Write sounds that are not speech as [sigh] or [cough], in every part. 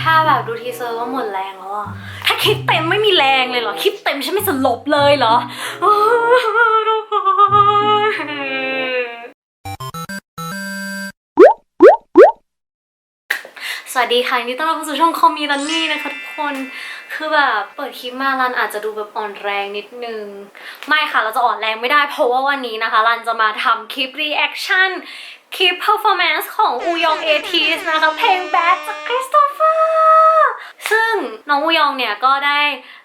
ถ้าแบบดูทีเซอร์ว่าหมดแรงแล้วอะถ้าคลิปเต็มไม่มีแรงเลยเหรอ คลิปเต็มฉันไม่สลบเลยเหรออ้าวทุกคนสวัสดีค่ะยินดีต้อนรับเข้าสู่ช่องคอมมีรันนี่นะคะทุกคน คือแบบเปิดคลิปมารันอาจจะดูแบบอ่อนแรงนิดนึง ไม่ค่ะเราจะอ่อนแรงไม่ได้เพราะว่าวันนี้นะคะรันจะมาทำคลิปรีแอคชั่นคลิป performance ของอูยองเอทีสนะคะ เพลง Bad จากคริสโตเฟ น้องอูยองเนี่ยก็ได้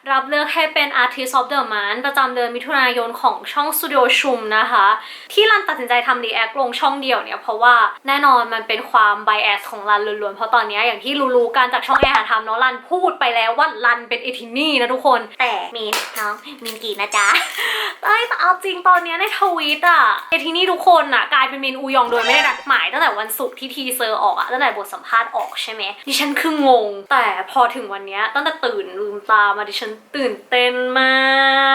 รับเลือกให้เป็น Artist of the Month ประจำเดือนมิถุนายนของช่อง Studio ชุมนะคะ ที่รันตัดสินใจทำ react ลงช่องเดียวเนี่ย เพราะว่าแน่นอนมันเป็นความ bias ของรันล้วนๆ เพราะตอนเนี้ยอย่างที่รู้ๆกันจากช่องแอร์หาทำเนาะรันพูดไปแล้วว่ารันเป็นเอทินี่นะทุกคน แต่มีนน้องมินกีนะจ๊ะเอ้ยแต่เอาจริงตอนเนี้ยในทวีตอะเอทินี่ทุกคนอะกลายเป็นเมนอูยองโดยไม่ได้นัดหมายตั้งแต่วันศุกร์ที่ทีเซอร์ออกอะตั้งแต่บทสัมภาษณ์ออกใช่ไหมดิฉันคืองง แต่พอถึงวันเนี้ยตั้งแต่ตื่นลืมตามาดิฉันตื่นเต้นมา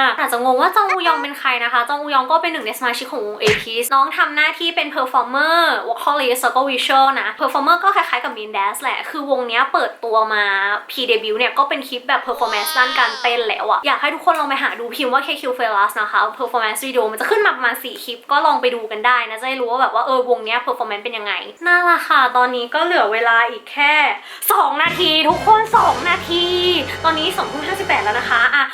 กอาจจะงงว่าจองอูยองเป็นใครนะคะจองอูยองก็เป็นหนึ่งในสมาชิกของวงเอทีน้องทำหน้าที่เป็นเพอร์ฟอร์เมอร์วอลคอลิสแล้วก็วิชวลนะเพอร์ฟอร์เมอร์ก็คล้ายๆกับมินแดสแหละ คือวงนี้เปิดตัวมาพีเดบิวเนี่ยก็เป็นคลิปแบบเพอร์ฟอร์แมนซ์ด้านการเต้นแล้วอะอยากให้ทุกคนลองไปหาดูพิมพ์ว่า KQ f e l a s นะคะ performance video มันจะขึ้นมาประมาณ4คลิปก็ลองไปดูกันได้นะจะได้รู้ว่าแบบว่าเออวงนี้ย performance เป็นยังไงน่าละค่ะตอนนี้ก็เหลือเวลาอีกแค่ 2 นาที ทุกคน 2 นาที ตอนนี้2ทุ่ม58แล้วนะคะอะ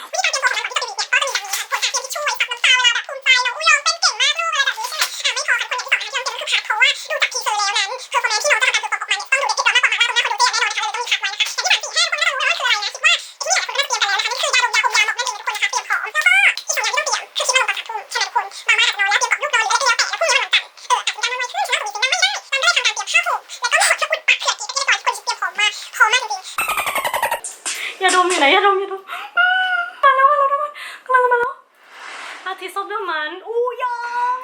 อาทิตย์ซบเดอร์มันอู้ยอง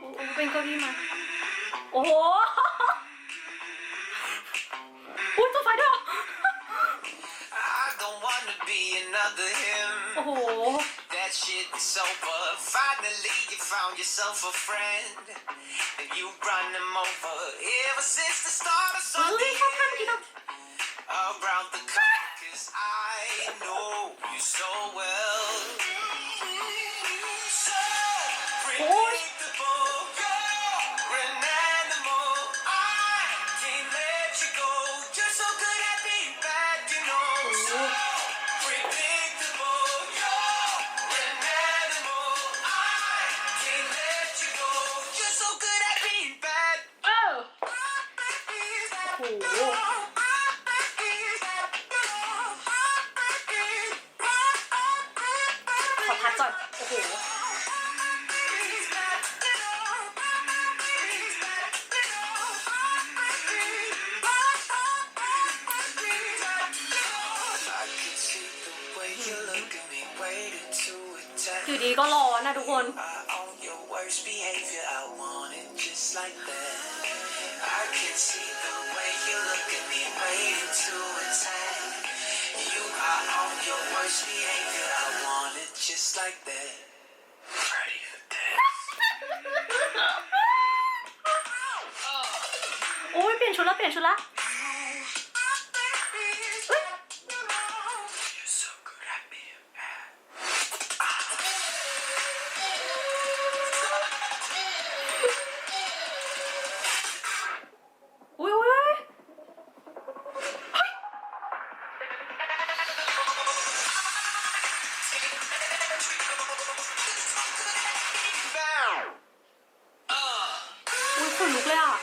อู้อู้เป็นเก้าอี้มา โอ้โหอุ้ยตัวไฟด้วยเหรอ I don't wanna be another him. โอ้โห That shit's over. Finally, you found yourself a friend. And you run him over. Ever since the start of เฮ้ย Sunday, ชอบท่าเมื่อกี้แบบ around the clock, cause I know you so well. โอ้โหขอพัดก่อน โอ้โห I can see the way you look at me, waiting to attack. อยู่ดีก็ร้อนนะทุกคน I own your worst behavior. I want it just like that. I can see the way you look at me, waiting to attack. You are on your worst behavior. I want it just like that. Ready for this? โอ้ยเปลี่ยนชุดแล้วเปลี่ยนชุดละ [laughs] ลุกเลยอะ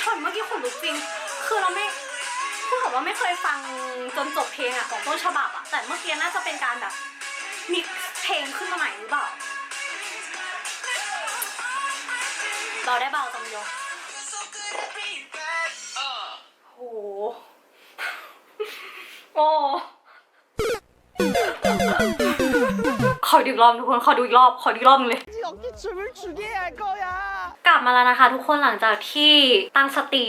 ช็อตเมื่อกี้ขนลุกจริง คือเราไม่พูดกับว่าไม่เคยฟังจนจบเพลงอะของต้นฉบับอะ แต่เมื่อกี้น่าจะเป็นการแบบมิกเพลงขึ้นมาใหม่หรือเปล่าเบาได้เบาจังโยโอ้โหโอ้ขอดูอีกรอบทุกคน ขอดูอีกรอบ ขอดูอีกรอบนึงเลย 你准备吃点糕呀？ กลับมาแล้วนะคะ ทุกคนหลังจากที่ตั้งสติ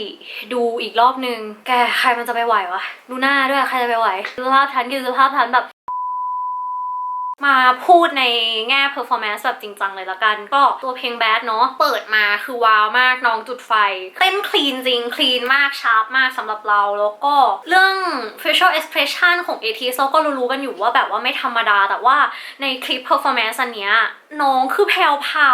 ดูอีกรอบนึง แกใครมันจะไปไหววะ ดูหน้าด้วยใครจะไปไหวดูสภาพทันคือสภาพทันแบบ มาพูดในแง่ performance แบบจริงจังเลยละกัน ก็ตัวเพลง Bad เนาะเปิดมาคือว้าวมากน้องจุดไฟ เต้นคลีนจริง คลีนมากชาร์ปมากสำหรับเรา แล้วก็เรื่อง facial expression ของ AT เราก็รู้ๆกันอยู่ว่าแบบว่าไม่ธรรมดา แต่ว่าในคลิป performance อันเนี้ย น้องคือแพร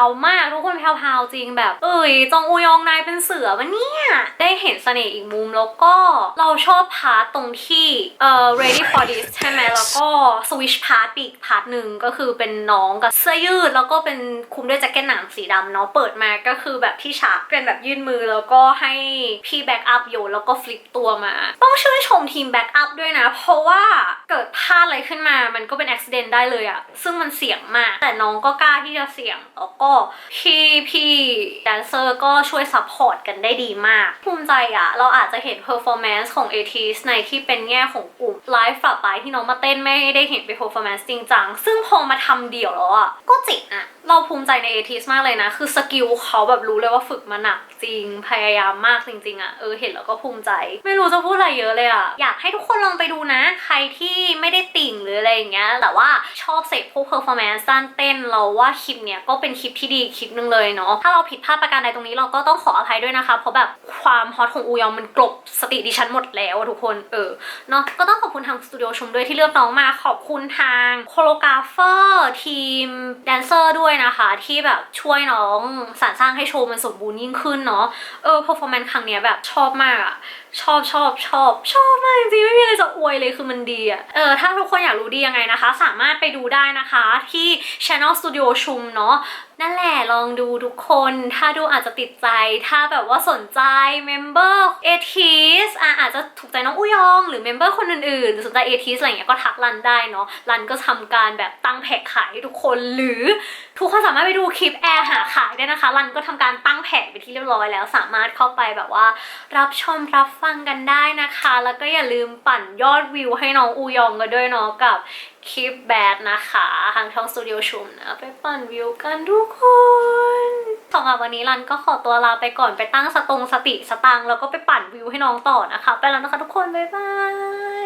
วๆมากทุกคนแพรวๆจริงแบบ เอ้ยจองอูยองนายเป็นเสือวะเนี่ยได้เห็นเสน่ห์อีกมุมแล้วก็เราชอบพาร์ทตรงที่เอ่อ ready for this ใช่ไหมแล้วก็ switch พาร์ทอีกพาร์ทหนึ่งก็คือเป็นน้องกับเสื้อยืด แล้วก็เป็นคุมด้วยแจ็คเก็ตหนังสีดำเนาะเปิดมาก็คือแบบที่ฉากเป็นแบบยื่นมือแล้วก็ให้พี่แบ็กอัพโยนแล้วก็ฟลิปตัวมา ต้องชื่นชมทีมแบ็กอัพด้วยนะ เพราะว่าเกิดพลาดอะไรขึ้นมามันก็เป็นอุบิเหตุได้เลยอะซึ่งมันเสี่ยงมากแต่น้องก็กล้าที่จะเสี่ยงแล้วก็พี่พี่แดนเซอร์ก็ช่วยซัพพอร์ตกันได้ดีมาก ภูมิใจอะเราอาจจะเห็น performance ของ ATEEZ ในที่เป็นแง่ของกลุ่มไลฟ์ฝ่าไปที่น้องมาเต้นไม่ได้เห็นเป็น performance จริงจังซึ่งพอมาทำเดี่ยวแล้วอะก็จิตอะเราภูมิใจใน ATEEZ มากเลยนะ คือสกิลเขาแบบรู้เลยว่าฝึกมาหนักจริง พยายามมากจริงๆอะเออเห็นแล้วก็ภูมิใจ ไม่รู้จะพูดอะไรเยอะเลยอะอยากให้ทุกคนลองไปดูนะ ใครที่ไม่ได้ติ่งหรืออะไรอย่างเงี้ย แต่ว่าชอบเสพพวก performance ด้นเต้นเราว่าคลิปเนี้ยก็เป็นคลิปที่ดีคลิปหนึ่งเลยเนาะถ้าเราผิดพลาดประการใดตรงนี้เราก็ต้องขออภัยด้วยนะคะ เพราะแบบความฮอตของอูยองมันกลบสติดิฉันหมดแล้วทุกคนเออเนาะก็ต้องขอบคุณทางสตูดิโอชมด้วยที่เลือกน้องมาขอบคุณทางโคโรกราฟเฟอร์ทีมแดนเซอร์ด้วยนะคะที่แบบช่วยน้องสรรสร้างให้โชว์มันสมบูรณ์ยิ่งขึ้นเนาะเออ performance ครั้งเนี้ยแบบชอบมากอะชอบชอบชอบชอบมากจริงๆไม่มีอะไรจะอวยเลยคือมันดีอะเออถ้าทุกคนอยากรู้ดียังไงนะคะ สามารถไปดูได้นะคะที่ Channel Studio ชุมเนาะนั่นแหละลองดูทุกคน ถ้าดูอาจจะติดใจ ถ้าแบบว่าสนใจ Member a t i s อะอาจจะถูกใจน้องอุยอง หรือเมมเบอร์คนอื่นๆหรือสนใจเอทีสอะไรเงี้ยก็ทักรันได้เนาะรันก็ทำการแบบตั้งแผงขายให้ทุกคนหรือ ทุกคนสามารถไปดูคลิปแอร์หาขายได้นะคะรันก็ทำการตั้งแผงไปที่เรียบร้อยแล้ว สามารถเข้าไปแบบว่า รับชมรับฟังกันได้นะคะ แล้วก็อย่าลืมปั่นยอดวิวให้น้องอูยองกันด้วยเนาะกับคลิปแบดนะคะทางช่องสตูดิโอชุมนะไปปั่นวิวกันทุกคนสำหรับวันนี้รันก็ขอตัวลาไปก่อนไปตั้งสตงสติสตังแล้วก็ไปปั่นวิวให้น้องต่อนะคะ ไปแล้วนะคะทุกคนบ๊ายบาย